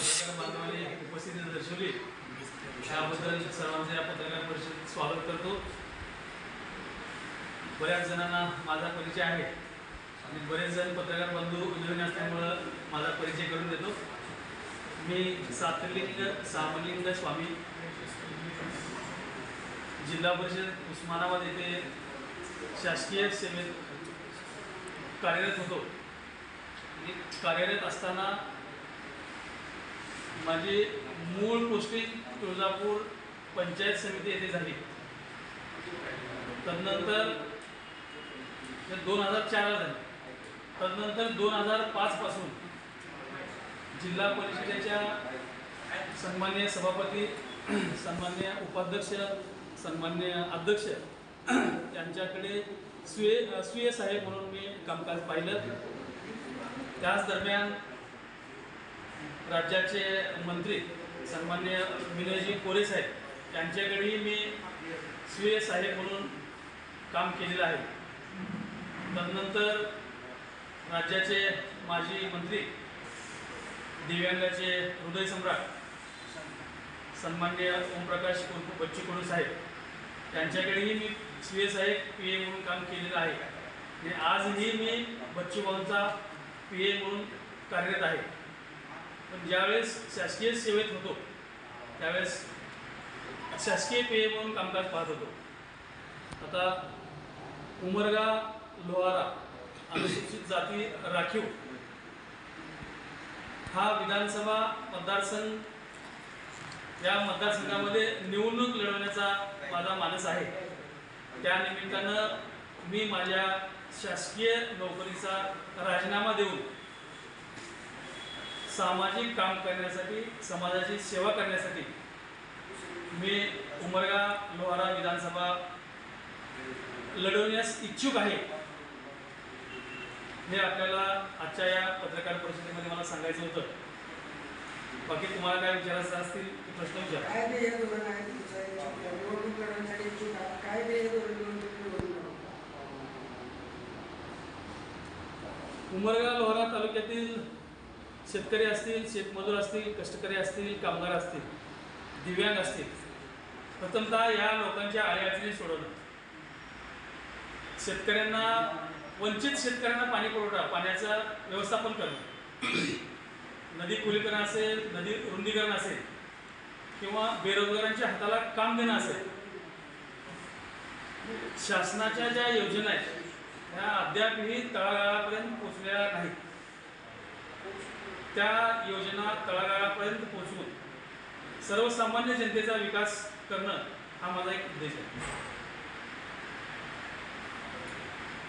पत्रकार बांधवांनी उपस्थिती दर्शवली. त्याबद्दल सर्वांचे या पत्रकार परिषदेत स्वागत करतो. बऱ्याच जणांना माझा परिचय आहे. आणि बरेच जण पत्रकार बंधू नवीन असल्यामुळं माझा परिचय करून देतो. मी सातलिंग सामलिंग स्वामी जिल्हा परिषद उस्मानाबाद येथे शासकीय सेवेत कार्यरत होतो. कार्यरत असताना माझी मूळ पोस्टिंग तुळजापूर पंचायत समिती येथे झाली. तदनंतर दोन हजार चारला झाली. तदनंतर दोन हजार पाचपासून जिल्हा परिषदेच्या सन्मान्य सभापती सन्मान्य उपाध्यक्ष सन्मान्य अध्यक्ष यांच्याकडे स्वीय स्वीय साहेब म्हणून मी कामकाज पाहिलं. त्याच दरम्यान राज्याचे मंत्री सन्मान्य विनयजी कोरे साहेब त्यांच्याकडेही मी स्वीय साहेब म्हणून काम केलेलं आहे. तदनंतर राज्याचे माजी मंत्री दिव्यांगाचे हृदय सम्राट सन्मान्य ओमप्रकाश उर्फ बच्चू कडू साहेब त्यांच्याकडेही मी स्वीय साहेब पी ए म्हणून काम केलेलं आहे. आणि आजही मी बच्चूभाऊंचा पी ए म्हणून कार्यरत आहे. पण ज्यावेळेस शासकीय सेवेत होतो त्यावेळेस शासकीय पेय म्हणून कामकाज पाहत होतो. आता उमरगा लोहारा अनुसूचित जाती राखीव हा विधानसभा मतदारसंघ या मतदारसंघामध्ये निवडणूक लढवण्याचा माझा मानस आहे. त्या निमित्तानं मी माझ्या शासकीय नोकरीचा राजीनामा देऊन सामाजिक काम करण्यासाठी समाजाची सेवा करण्यासाठी मी उमरगा लोहारा विधानसभा लढवण्यास इच्छुक आहे. हे आपल्याला आजच्या या पत्रकार परिषदेमध्ये मला सांगायचं होतं. बाकी तुम्हाला काय विचारायचं असतील प्रश्न विचारा. उमरगा लोहारा तालुक्यातील शेतकरी असतील शेतमजूर असतील कष्टकरी असतील कामगार असतील दिव्यांग असतील प्रथमतः या लोकांच्या अडीअडचणी सोडवणं. शेतकऱ्यांना वंचित शेतकऱ्यांना पाणी पुरवठा पाण्याचं व्यवस्थापन करणं. नदी खुलीकरण असेल नदी रुंदीकरण असेल किंवा बेरोजगारांच्या हाताला काम देणं असेल शासनाच्या ज्या योजना आहेत त्या अद्यापही तळागाळापर्यंत पोचलेल्या नाहीत. त्या योजना तळागाळापर्यंत पोचवून सर्वसामान्य जनतेचा विकास करणं हा माझा एक उद्देश आहे.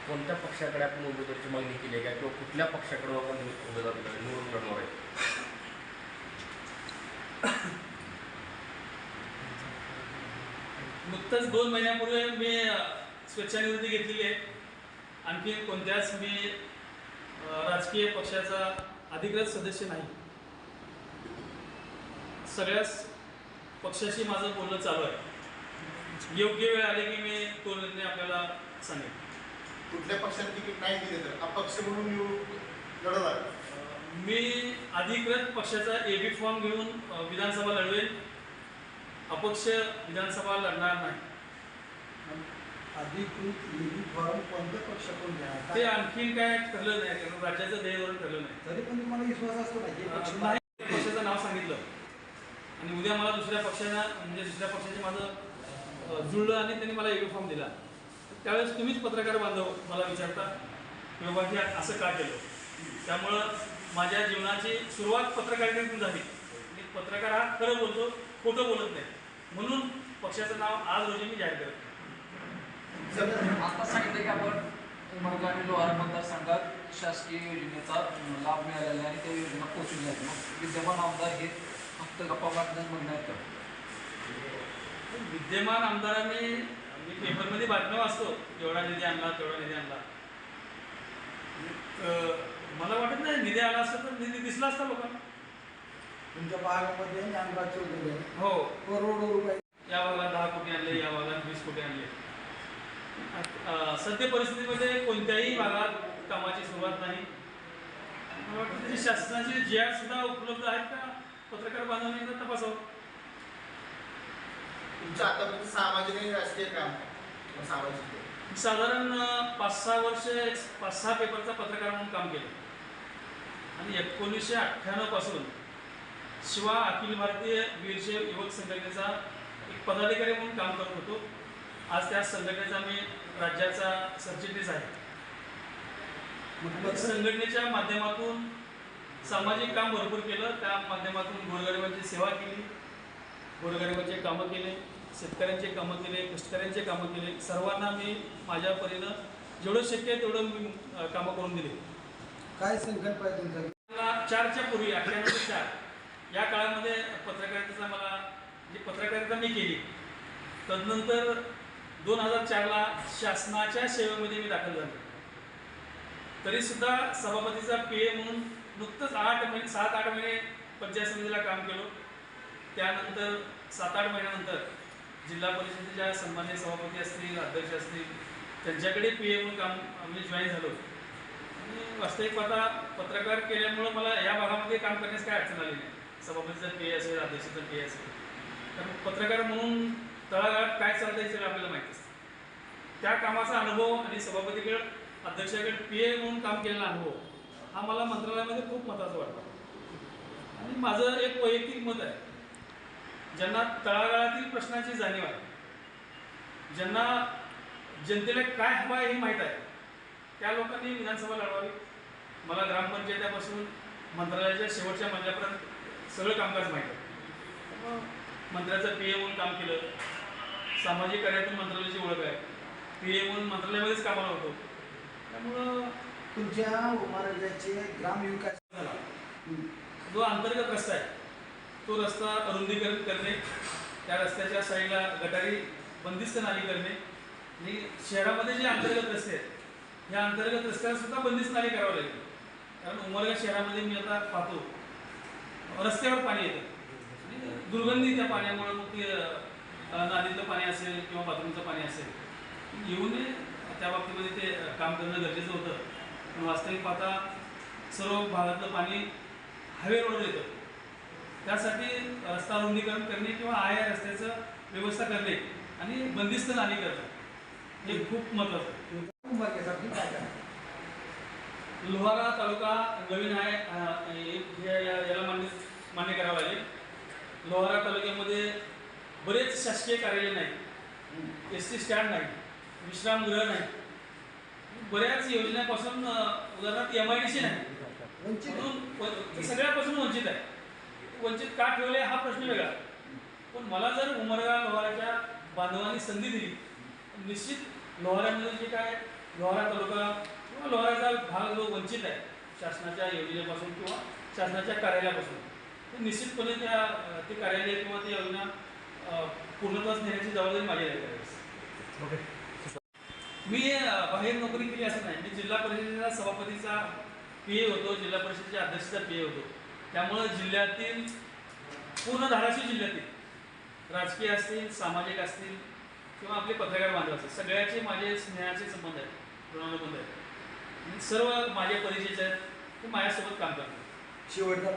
कोणत्या पक्षाकडे आपण उमेदवारीची मागणी केली आहे? का किंवा कुठल्या पक्षाकडे आपण उमेदवार निवडून लढणार आहे? नुकतंच दोन महिन्यापूर्वी मी स्वेच्छानिवृत्ती घेतलेली आहे. आणखी कोणत्याच मी राजकीय पक्षाचा अधिकृत सदस्य नाही. सगळ्याच पक्षाशी माझं बोलणं चालू आहे. योग्य वेळ आली की मी तो निर्णय आपल्याला सांगेन. कुठल्या पक्षाने तिकीट नाही दिले तर अपक्ष म्हणून निवडून आहे. मी अधिकृत पक्षाचा ए बी फॉर्म घेऊन विधानसभा लढवेन. अपक्ष विधानसभा लढणार नाही. अधिकृत निधी फॉर्म कोणत्या पक्षाकडून घ्या ते आणखीन काय ठरलं नाही कारण राज्याचं ध्येयवरून ठरलं नाही. तरी पण तुम्हाला विश्वास असतो ना हे पक्ष नाही पक्षाचं नाव सांगितलं. आणि उद्या मला दुसऱ्या पक्षानं म्हणजे दुसऱ्या पक्षाचे माझं जुळलं आणि त्यांनी मला एबी फॉर्म दिला. त्यावेळेस तुम्हीच पत्रकार बांधव मला विचारता की बाबा हे असं का केलं? त्यामुळं माझ्या जीवनाची सुरुवात पत्रकारितेतून झाली. मी पत्रकार हा खरं बोलतो खोटं बोलत नाही. म्हणून पक्षाचं नाव आज रोजी मी जाहीर करतो आता सांगितलं की आपण उमरगा आणि लोहार मतदारसंघात शासकीय योजनेचा लाभ मिळालेला आहे आणि त्या योजना पोहोचून आहेत मग विद्यमान आमदार हे फक्त गप्पा म्हणणं आहेत का? विद्यमान आमदारांनी मी पेपरमध्ये बातम्या वाचतो. एवढा निधी आणला तेवढा निधी आणला. मला वाटत नाही निधी आला असता तर निधी दिसला असता लोकांना. तुमच्या भागामध्ये ज्ञानराज चौधरी आहे. हो. करोडो रुपये. या भागात दहा कोटी आणले या भागात वीस कोटी आणले. सद्य परिस्थितीमध्ये कोणत्याही भागात कामाची सुरुवात नाही. मला वाटतं त्याची शासनाची जी आर सुद्धा उपलब्ध आहेत का पत्रकार बांधवांनी तपासावं. तुमचं आतापर्यंत सामाजिक आणि राजकीय काम? सामाजिक साधारण पाच सहा वर्ष पाच सहा पेपरचा पत्रकार म्हणून काम केलं. आणि एकोणीसशे अठ्ठ्याण्णवपासून शिवा अखिल भारतीय वीरशैव युवक संघटनेचा एक पदाधिकारी म्हणून काम करत होतो. आज त्या संघटनेचा मी राज्याचा सरचिटणीस आहे. संघटनेच्या माध्यमातून सामाजिक काम भरपूर केलं. त्या माध्यमातून गोरगरिबांची सेवा केली. गोरगरिबांचे कामं केले शेतकऱ्यांचे कामं केले कष्टकऱ्यांचे कामं केले. सर्वांना मी माझ्या परीनं जेवढं शक्य आहे तेवढं मी कामं करून दिले. काय संकल्प आहे तुमचा? मला चारच्या पूर्वी अठ्ठ्याण्णव चार या काळामध्ये पत्रकारितेचा मला जी पत्रकारिता मी केली. तदनंतर दोन हजार चारला शासनाच्या सेवेमध्ये मी दाखल झालो. तरी सुद्धा सभापतीचा पी ए म्हणून नुकतंच आठ महिने सात आठ महिने पंचायत समितीला काम केलो. त्यानंतर सात आठ महिन्यानंतर जिल्हा परिषदेच्या सन्मान्य सभापती असतील अध्यक्ष असतील त्यांच्याकडे पी ए म्हणून काम मी जॉईन झालो. आणि वास्तविक आता पत्रकार केल्यामुळं मला या भागामध्ये काम करण्यास काय अडचण आली नाही. सभापतीचा पी असेल अध्यक्षाचा पी ए असेल. कारण पत्रकार म्हणून तळागाळात काय चालतं आहे सगळं आपल्याला माहीत असतं. त्या कामाचा अनुभव आणि सभापतीकडे अध्यक्षाकडे पी ए म्हणून काम केलेला अनुभव हा मला मंत्रालयामध्ये खूप महत्त्वाचा वाटतो आणि माझं एक वैयक्तिक मत आहे. ज्यांना तळागाळातील प्रश्नाची जाणीव आहे ज्यांना जनतेला काय हवं आहे हे माहीत आहे त्या लोकांनी विधानसभा लढवावी. मला ग्रामपंचायतीपासून मंत्रालयाच्या शेवटच्या मजल्यापर्यंत सगळं कामकाज माहीत आहे. मंत्र्याचं पी ए म्हणून काम केलं सामाजिक कार्यातून मंत्रालयाची ओळख आहे. ए म्हणून मंत्रालयामध्येच कामाला होतो. त्यामुळं तुमच्या उमारजाचे ग्रामविकास झाला. जो अंतर्गत रस्ता आहे तो रस्ता रुंदीकरण करणे त्या रस्त्याच्या साईडला गटारी बंदिस्त नाली करणे आणि शहरामध्ये जे अंतर्गत रस्ते आहेत या अंतर्गत रस्त्याला सुद्धा बंदिस्त नाली करावं लागेल. कारण उमरगा शहरामध्ये मी आता पाहतो रस्त्यावर पाणी येतं. दुर्गंधी त्या पाण्यामुळे मग ते नालीतलं पाणी असेल किंवा बाथरूमचं पाणी असेल येऊन त्या बाबतीमध्ये ते काम करणं गरजेचं होतं. पण वास्तविक पाहता सर्व भागातलं पाणी हायवे रोडवर येतं. त्यासाठी रस्ता रुंदीकरण करणे किंवा आहे रस्त्याचं व्यवस्था करणे आणि बंदिस्त नाली करणं हे खूप महत्त्वाचं आहे. लोहारा तालुका नवीन आहे याला मान्य मान्य करावं लागेल. लोहारा तालुक्यामध्ये बरेच शासकीय कार्यालय नाही. एस टी स्टँड नाही. विश्रामगृह नाही. बऱ्याच योजनेपासून उदाहरणार्थ एम आय डी सी नाही. सगळ्यापासून वंचित आहे. वंचित का ठेवले हा प्रश्न वेगळा. पण मला जर उमरगा लोहाराच्या बांधवांनी संधी दिली निश्चित लोहाऱ्यामध्ये जे काय लोहारा तालुका किंवा लोहाराचा भाग जो वंचित आहे शासनाच्या योजनेपासून किंवा शासनाच्या कार्यालयापासून निश्चितपणे त्या ते कार्यालय किंवा ती योजना पूर्णत्वास नेण्याची जबाबदारी माझी आहे त्यावेळेस. मी बाहेर नोकरी केली असं नाही. मी जिल्हा परिषदेचा सभापतीचा पी ए होतो जिल्हा परिषदेच्या अध्यक्षाचा पी ए होतो. त्यामुळं जिल्ह्यातील पूर्ण धाराशिव जिल्ह्यातील राजकीय असतील सामाजिक असतील किंवा आपले पत्रकार बांधव असतील सगळ्याचे माझे स्नेहाचे संबंध आहेत ऋणानुबंध आहेत. सर्व माझे परिचयचे आहेत ते माझ्यासोबत काम करतात. शेवटचा